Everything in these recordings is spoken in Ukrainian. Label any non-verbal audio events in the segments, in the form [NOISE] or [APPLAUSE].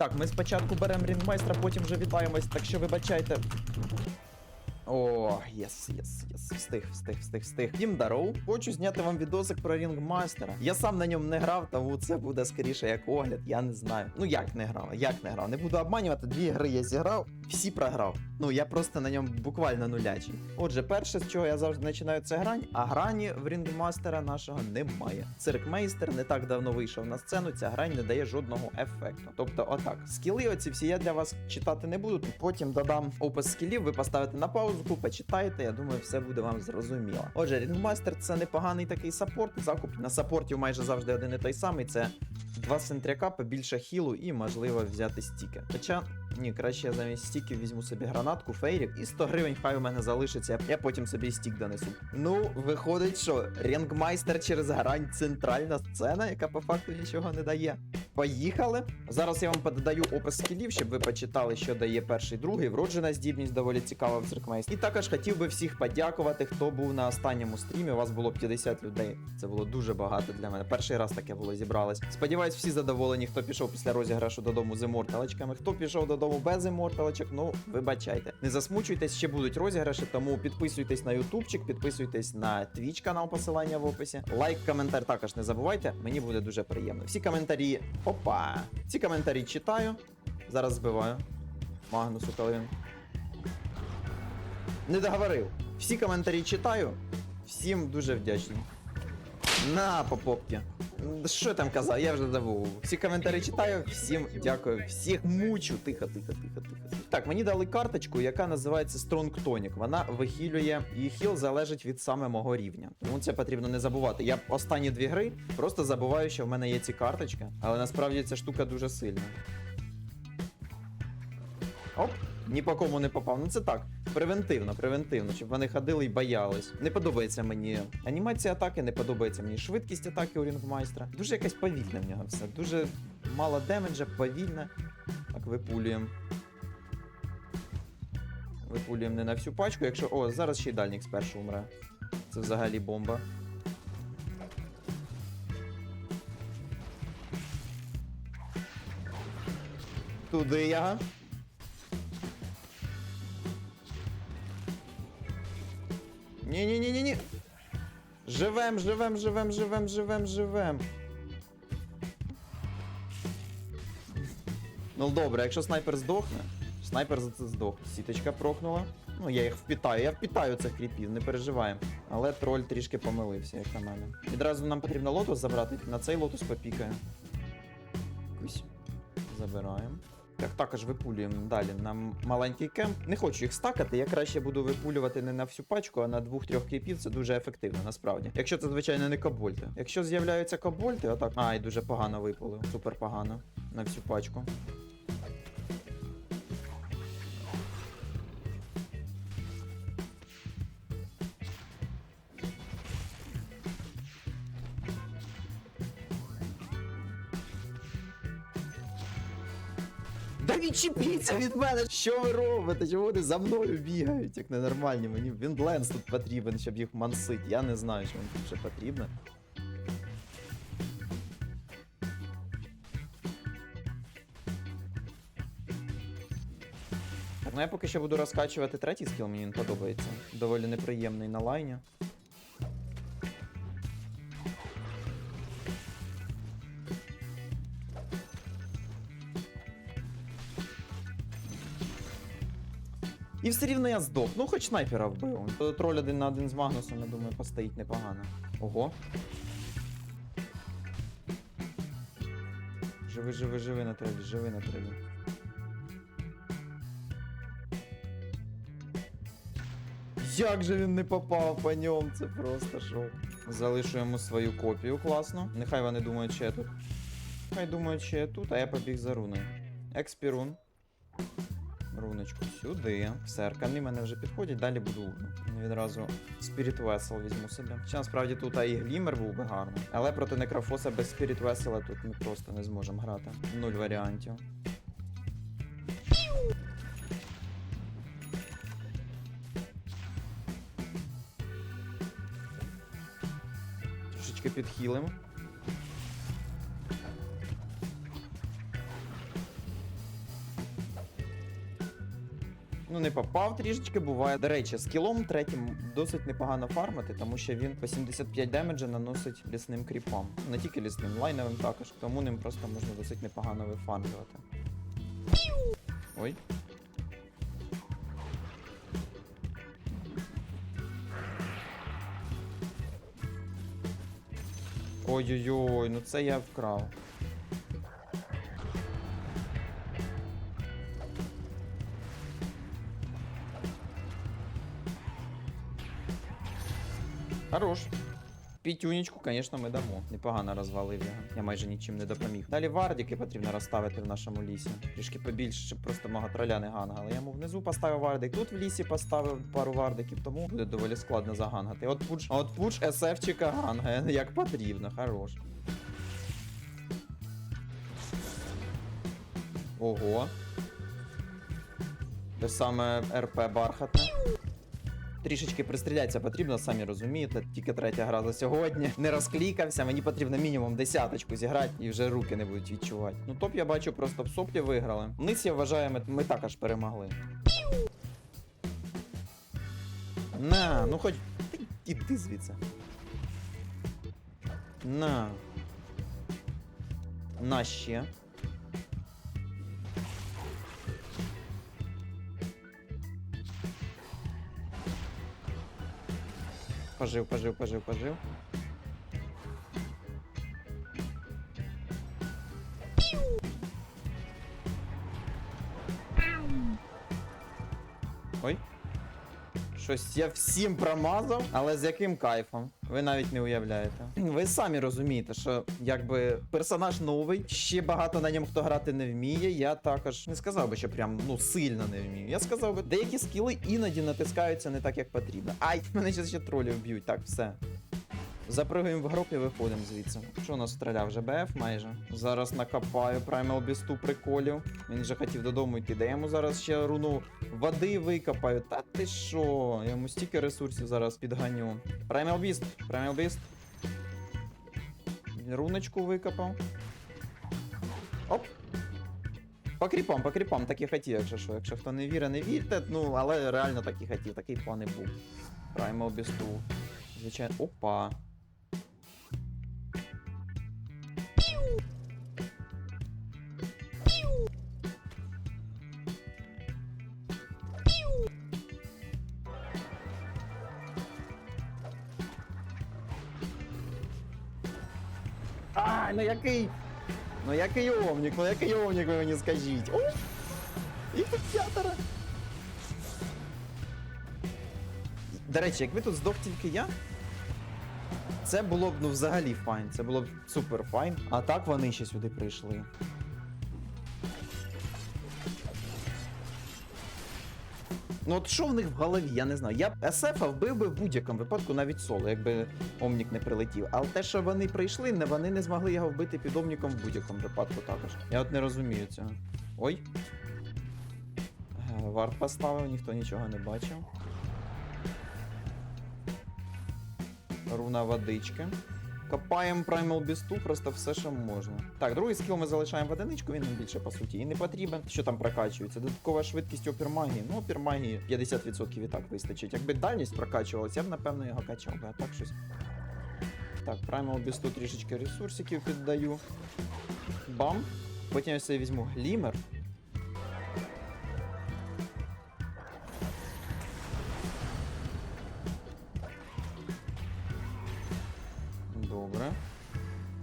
Так, ми спочатку беремо рінгмайстра, потім вже вітаємось, так що вибачайте. О, єс, єс, єс. Встиг, встиг, встиг, встиг. Дім даров. Хочу зняти вам відосик про рінгмастера. Я сам на ньому не грав, тому це буде скоріше як огляд, я не знаю. Ну як не грав, як не грав. Не буду обманювати, дві гри я зіграв, всі програв. Ну я просто на ньому буквально нулячий. Отже, перше, з чого я завжди починаю, це грань, а грані в рінгмастера нашого немає. Циркмейстер не так давно вийшов на сцену, ця грань не дає жодного ефекту. Тобто, отак, скіли оці всі я для вас читати не буду, потім додам опис скілів, ви поставите на паузу, почитаєте, я думаю, все буде вам зрозуміло. Отже, рінгмастер це непоганий такий саппорт. Закуп на саппорті майже завжди один і той самий. Це два сентряка, побільше хілу і можливо взяти стіки. Хоча. Ні, краще я замість стіків візьму собі гранатку, фейрік і 100 гривень хай у мене залишиться, я потім собі стік донесу. Ну, виходить, що рінгмайстер через грань центральна сцена, яка по факту нічого не дає. Поїхали. Зараз я вам пододаю опис скілів, щоб ви почитали, що дає перший, другий. Вроджена здібність доволі цікава в циркмейсті. І також хотів би всіх подякувати, хто був на останньому стрімі. У вас було 50 людей. Це було дуже багато для мене. Перший раз таке було зібралось. Сподіваюсь, всі задоволені, хто пішов після розіграшу додому з іморталочками. Хто пішов додому без іморталочок, ну вибачайте. Не засмучуйтесь, ще будуть розіграші, тому підписуйтесь на ютубчик, підписуйтесь на твіч канал, посилання в описі. Лайк, коментар також не забувайте. Мені буде дуже приємно. Всі коментарі. Опа! Ці коментарі читаю. Зараз збиваю. Магнусу, коли. Не договорив. Всі коментарі читаю. Всім дуже вдячний. На, по попки. Що там казав? Я вже забув. Всі коментарі читаю, всім дякую, всіх мучу. Тихо, тихо, тихо, тихо. Так, мені дали карточку, яка називається Strong Tonic. Вона вихилює, і хіл залежить від саме мого рівня. Тому це потрібно не забувати. Я останні дві гри просто забуваю, що в мене є ці карточки, але насправді ця штука дуже сильна. Оп, ні по кому не попав. Ну це так. Превентивно, превентивно, щоб вони ходили і боялись. Не подобається мені анімація атаки, не подобається мені швидкість атаки у рінгмайстра. Дуже якась повільна в нього все. Дуже мало демеджа, повільне. Так, випулюємо. Випулюємо не на всю пачку, якщо. О, зараз ще й дальнік спершу умре. Це взагалі бомба. Туди я. Ні-ні-ні-ні-ні. Живем, живем, живем, живем, живем, живем. Ну добре, якщо снайпер здохне, снайпер за це здохне. Сіточка прокнула. Ну, я їх впітаю, я впітаю цих кріпів, не переживаємо. Але троль трішки помилився, як на мене. Відразу нам потрібно лотос забрати, на цей лотос попікає. Забираємо. Так, також випулюємо далі на маленький кемп. Не хочу їх стакати, я краще буду випулювати не на всю пачку, а на двох-трьох кейпів. Це дуже ефективно, насправді. Якщо це, звичайно, не кабольти. Якщо з'являються кабольти, отак. Ай, дуже погано випулив. Супер погано. На всю пачку. Відчепіться від мене! Що ви робите? Чому вони за мною бігають, як ненормальні? Мені Віндленс тут потрібен, щоб їх мансить. Я не знаю, що їм тут ще потрібно. Ну я поки що буду розкачувати третій скіл, мені він подобається. Доволі неприємний на лайні. І все рівно я здох. Ну, хоч снайпера вбив. Троль один на один з Магнусом, я думаю, постоїть непогано. Ого. Живи, живи, живи на тролі, живи на тролі. Як же він не попав по ньому, це просто шок. Залишу йому свою копію, класно. Нехай вони думають, що я тут. Хай думають, що я тут, а я побіг за руною. Експірун. Руночку сюди. Все, аркани мене вже підходять, далі буду відразу Spirit Vessel візьму собі. Хоча насправді тут і глімер був би гарний. Але проти некрофоса без Spirit Vessel тут ми просто не зможемо грати. Нуль варіантів. Трошечки підхилимо. Ну, не попав трішечки, буває. До речі, скілом третім досить непогано фармити, тому що він по 75 демеджа наносить лісним кріпам. Не тільки лісним, лайновим також. Тому ним просто можна досить непогано вифармлювати. Ой. Ой-ой-ой, ну це я вкрав. Хорош. Пітюнечку, звісно, ми дамо. Непогано розвалив його. Я майже нічим не допоміг. Далі вардіки потрібно розставити в нашому лісі. Трішки побільше, щоб просто мого троля не гангали. Я йому внизу поставив вардик, тут в лісі поставив пару вардиків, тому буде доволі складно загангати. От пуч, от пуч СФчика гангає, як потрібно, хорош. Ого. Те саме РП бархатне. Трішечки пристрілятися потрібно, самі розумієте. Тільки третя гра за сьогодні. Не розклікався, мені потрібно мінімум десяточку зіграти і вже руки не будуть відчувати. Ну топ я бачу, просто в соплі виграли. Низ я вважаю, ми, ми також перемогли. На, ну хоч. Іди звідси. На. На ще. parzył, parzył, parzył, parzył. Щось я всім промазав, але з яким кайфом? Ви навіть не уявляєте. Ви самі розумієте, що якби персонаж новий, ще багато на ньому хто грати не вміє. Я також не сказав би, що прям ну сильно не вмію. Я сказав би, деякі скіли іноді натискаються не так, як потрібно. Ай, мене ще тролів б'ють. Так, все. Запригуємо в групі, виходимо звідси. Що у нас стріляв? Вже БФ майже. Зараз накопаю Primal Beast приколів. Він вже хотів додому йти. Де я йому зараз ще руну води викопаю. Та ти що? Я йому стільки ресурсів зараз підганю. Primal Beast, Primal Beast. Руночку викопав. Оп. По кріпам, по кріпам, так і хотів, якщо що. Якщо хто не вірить, не вірте. Ну, але реально так і хотів, такий план і був. Primal Beast. Звичайно. Опа. А, ну який. Ну який омнік, ну який омнік ви мені скажіть. О! Їх тут п'ятеро. До речі, якби тут здох тільки я, це було б ну взагалі файн, це було б супер файн. А так вони ще сюди прийшли. Ну от що в них в голові, я не знаю. Я б СФ вбив би в будь-якому випадку навіть соло, якби Омнік не прилетів. Але те, що вони прийшли, не вони не змогли його вбити під Омніком в будь-якому випадку також. Я от не розумію цього. Ой. Е, Варт поставив, ніхто нічого не бачив. Руна водички. Копаємо Primal Beast, просто все, що можна. Так, другий скіл ми залишаємо в одиничку, він нам більше по суті і не потрібен. Що там прокачується? Додаткова швидкість опір магії. Ну, опір магії 50% і так вистачить. Якби дальність прокачувалася, я б напевно його качав би, а так щось. Так, Primal Beast трішечки ресурсиків піддаю. Бам. Потім я собі візьму глімер. Добре.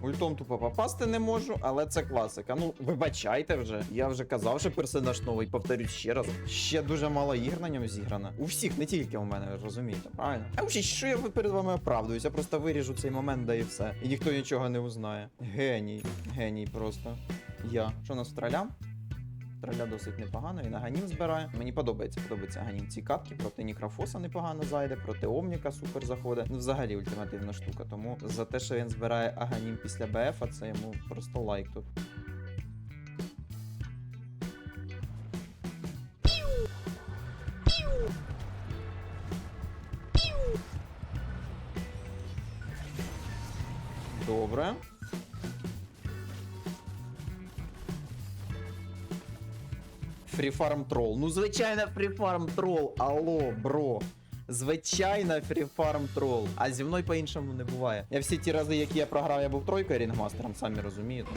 Ультом тупо попасти не можу, але це класика. Ну, вибачайте вже. Я вже казав, що персонаж новий, повторюсь ще раз. Ще дуже мало ігр на ньому зіграно. У всіх, не тільки у мене, розумієте, правильно? А взагалі, що я перед вами оправдуюсь? Я просто виріжу цей момент, да і все. І ніхто нічого не узнає. Геній, геній просто. Я. Що нас стріляв? Траля досить непогано, і аганім збирає. Мені подобається, подобається аганім. Ці катки проти Нікрофоса непогано зайде, проти Омніка супер заходить. Ну, взагалі ультимативна штука. Тому за те, що він збирає аганім після БФ, це йому просто лайк тут. Добре. Фріфарм трол. Ну, звичайно, фріфарм трол. Алло, бро. Звичайно, фріфарм трол. А зі мною по-іншому не буває. Я всі ті рази, які я програв, я був тройкою рінгмастером, самі розумієте.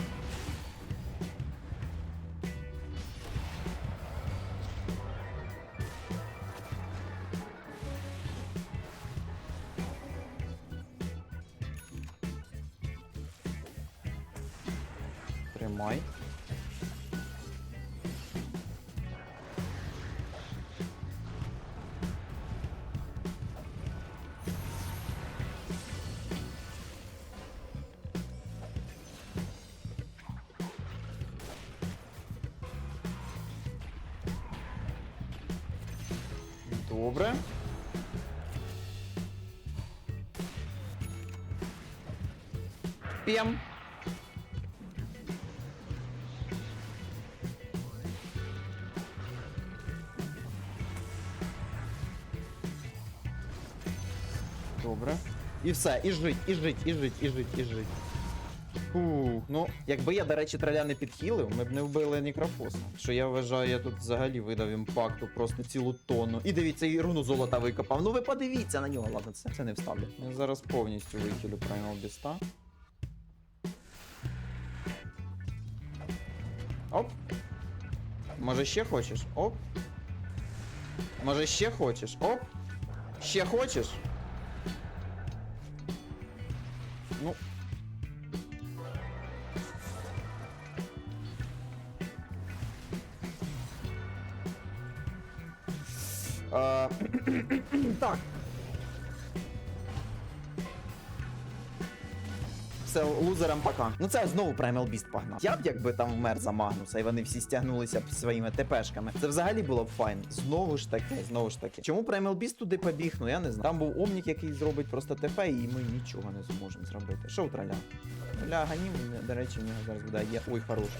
Добре. П'єм. Добре. І все, і жить, і жить, і жить, і жить, і жить. Фух, ну, якби я, до речі, траля не підхилив, ми б не вбили Нікрофоса. Що я вважаю, я тут взагалі видав імпакту просто цілу тонну. І дивіться, і руну золота викопав. Ну ви подивіться на нього, ладно, це, це не вставлю. Я зараз повністю викилю Primal Біста. Оп. Може ще хочеш? Оп. Може ще хочеш? Оп. Ще хочеш? Так. Все, лузерам пока. Ну це знову Primal Beast погнав. Я б якби там вмер за Магнуса, і вони всі стягнулися б своїми ТПшками. Це взагалі було б файн. Знову ж таки, знову ж таки. Чому Primal Beast туди побіг? Ну я не знаю. Там був Омнік, який зробить просто ТП, і ми нічого не зможемо зробити. Що у траля? Траля ганів, до речі, в нього зараз буде. Є. Ой, хорош.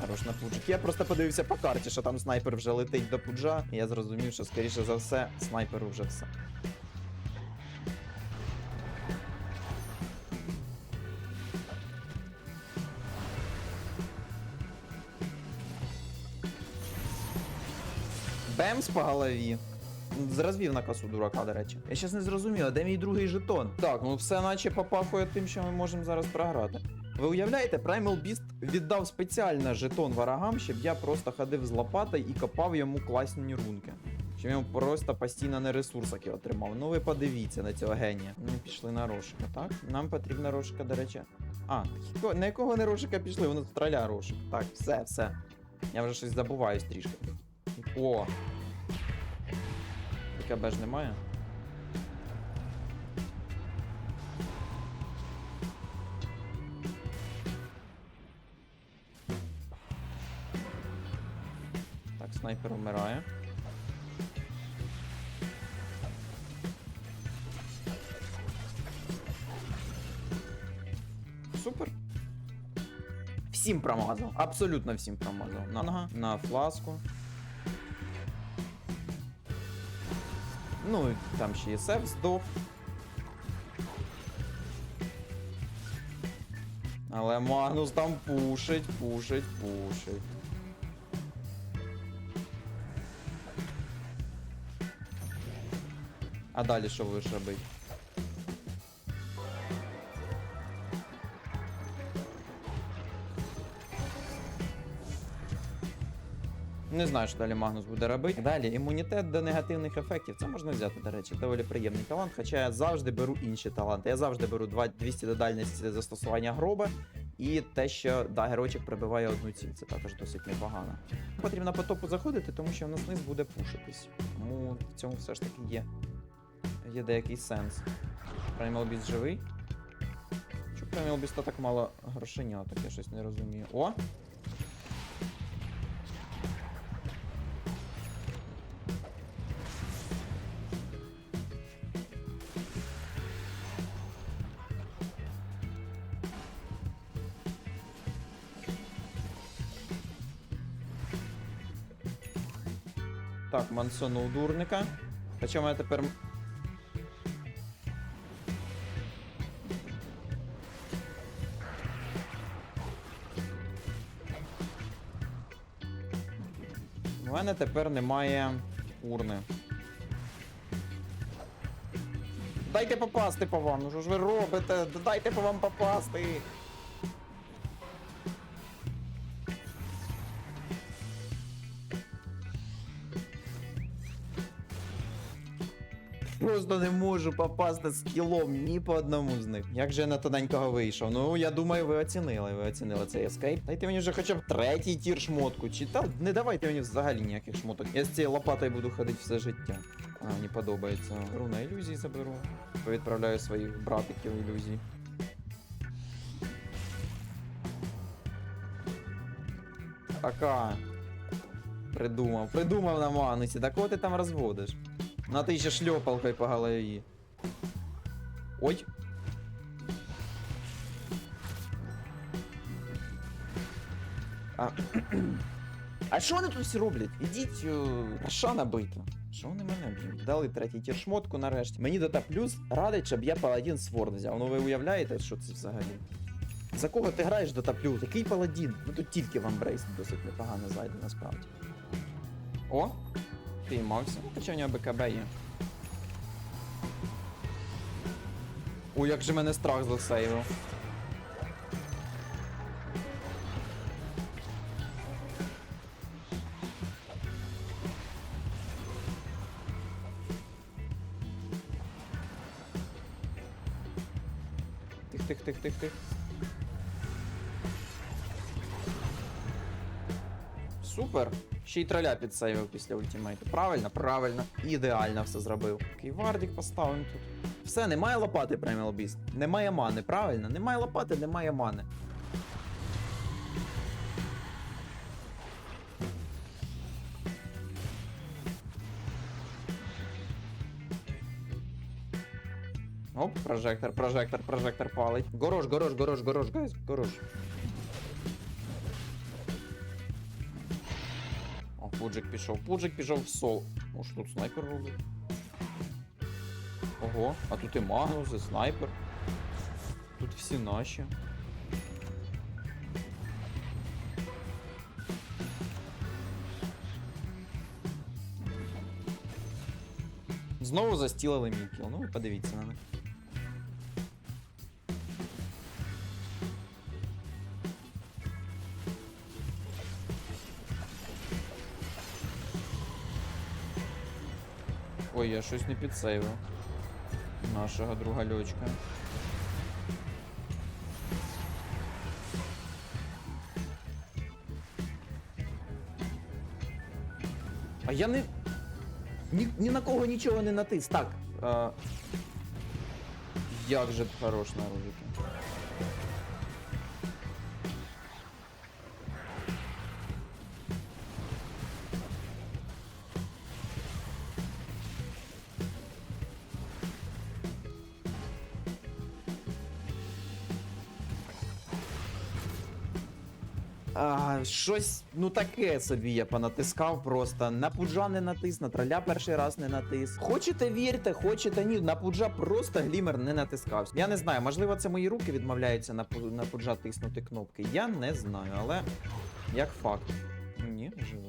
Хорош на пуджик. Я просто подивився по карті, що там снайпер вже летить до пуджа. І я зрозумів, що скоріше за все, снайперу вже все. Бемс по голові. Розвів на косу дурака, до речі. Я щас не зрозумів, а де мій другий жетон? Так, ну все наче попахує тим, що ми можемо зараз програти. Ви уявляєте, Primal Beast віддав спеціально жетон ворогам, щоб я просто ходив з лопатою і копав йому класні рунки. Щоб він просто постійно не ресурсики отримав. Ну ви подивіться на цього генія. Ми пішли на Рошика, так? Нам потрібна Рошика, до речі. А, на якого не Рошика пішли? Воно траля Рошик. Так, все, все. Я вже щось забуваюсь трішки. О! КБ ж немає. Снайпер вмирає. Супер. Всім промазав. Абсолютно всім промазав. На, ага, на фласку. Ну, і там ще ЄСФ здох. Але Магнус там пушить, пушить, пушить. А далі що будеш робити? Не знаю, що далі Магнус буде робити. Далі імунітет до негативних ефектів. Це можна взяти, до речі, доволі приємний талант. Хоча я завжди беру інші таланти. Я завжди беру 200 до дальності застосування гроба. І те, що да, прибиває одну ціль, це також досить непогано. Потрібно по топу заходити, тому що в нас низ буде пушитись. Тому в цьому все ж таки є. Є деякий сенс. Primal Beast живий. Чому Primal Beast так мало грошенят, так я щось не розумію. О! Так, мансонув дурника. Хоча в мене тепер. Мене тепер немає урни. Дайте попасти по вам, ну що ж ви робите? Дайте по вам попасти. Просто не можу попасти з кілом ні по одному з них. Як же я на тоненького вийшов? Ну, я думаю, ви оцінили. Ви оцінили цей ескейп. Дайте мені вже хоча б третій тір шмотку. Чи та не давайте мені взагалі ніяких шмоток. Я з цією лопатою буду ходити все життя. А, мені подобається. Беру на ілюзії заберу. Повідправляю своїх братиків ілюзій. Така. Придумав. Придумав на манусі. Так кого ти там розводиш? На ти ще шльопалкою по голові. Ой. А, [CLEARS THROAT] а що вони тут всі роблять? Ідіть, Рошана бити. Що вони мене б'ють? Дали третій шмотку нарешті. Мені Дота Плюс радить, щоб я паладін Сворд взяв. Ну ви уявляєте, що це взагалі? За кого ти граєш Дота Плюс? Який паладін? Ну тут тільки вам Брейс досить непогано зайде насправді. О! Піймався. Ну, хоча в нього БКБ є. Ой, як же мене страх засейвив. Тих, тих, тих, тих, тих. Супер. Ще й троля підсейвив після ультимейту. Правильно, правильно. Ідеально все зробив. Окей, вардік поставимо тут. Все, немає лопати Primal Beast. Немає мани, правильно? Немає лопати, немає мани. Оп, прожектор, прожектор, прожектор палить. Горош, горош, горош, горош, гайз, горош. Пуджик пішов. Пуджик пішов в сол. О, що тут снайпер робить? Ого, а тут і Магнус, і снайпер. Тут всі наші. Знову застілили мій кіл. Ну ви подивіться на них. Я щось не підсейвив. Нашого друга льочка. А я не. Ні, ні на кого нічого не натис. Так. А... Як же хорош на ружики. А, щось, ну таке собі я понатискав просто. На пуджа не натис, на троля перший раз не натис. Хочете вірте, хочете ні. На пуджа просто глімер не натискався. Я не знаю, можливо, це мої руки відмовляються на, на пуджа тиснути кнопки. Я не знаю, але як факт. Ні, живий,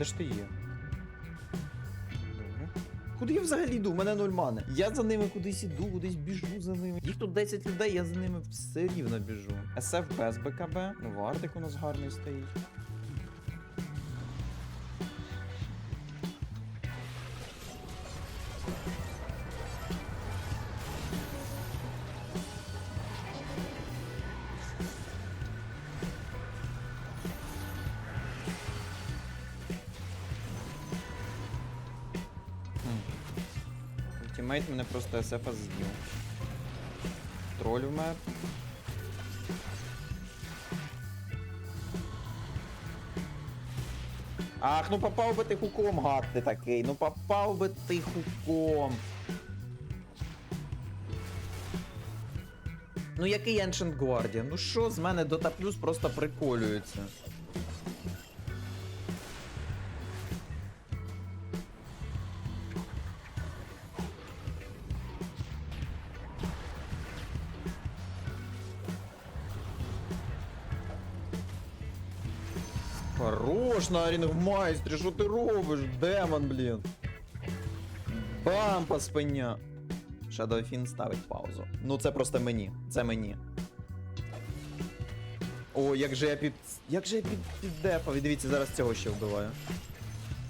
Де ж ти є? Куди я взагалі йду? У мене нуль мани. Я за ними кудись іду, кудись біжу за ними. Їх тут 10 людей, я за ними все рівно біжу. СФ без БКБ. Ну, Вардик у нас гарний стоїть. тіммейт мене просто СФ збив. Троль вмер. Ах, ну попав би ти хуком, гад ти такий. Ну попав би ти хуком. Ну який Ancient Guardian? Ну що з мене Dota Plus просто приколюється? Хорош на рінгмайстрі, що ти робиш? Демон, блін. Бам по спиня. Shadowfin ставить паузу. Ну це просто мені. Це мені. О, як же я під. Як же я під, під дефав. І дивіться, зараз цього ще вбиваю.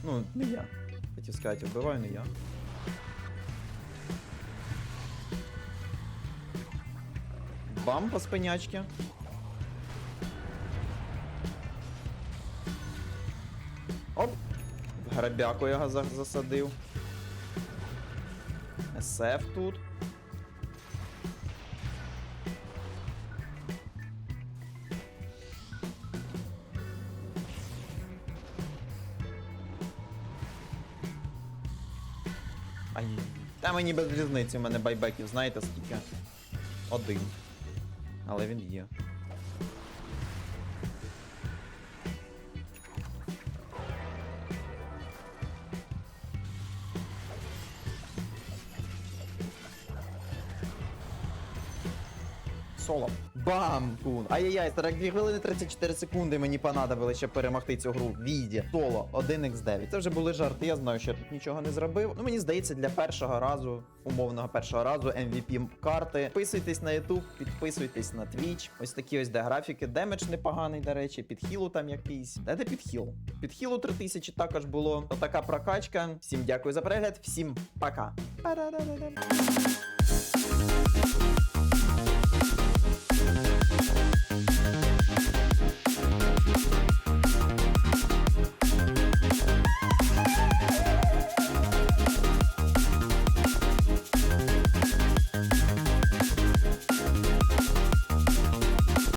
Ну, не я. Хотів сказати, вбиваю, не я. Бам по спинячки. Грабяку я засадив. СФ тут. Ай. Та мені без різниці, у мене байбеків, знаєте скільки? Один. Але він є. Бам! Кун. Ай-яй-яй, 42 хвилини 34 секунди мені понадобилось, щоб перемогти цю гру. Віді. Соло 1x9. Це вже були жарти. Я знаю, що я тут нічого не зробив. Ну мені здається, для першого разу, умовного першого разу, MVP карти. Підписуйтесь на YouTube, підписуйтесь на Twitch. Ось такі ось де графіки. Демедж непоганий, до речі, підхілу там якийсь. Де де підхіл? Підхілу 3000 також було. Отака прокачка. Всім дякую за перегляд, всім пока.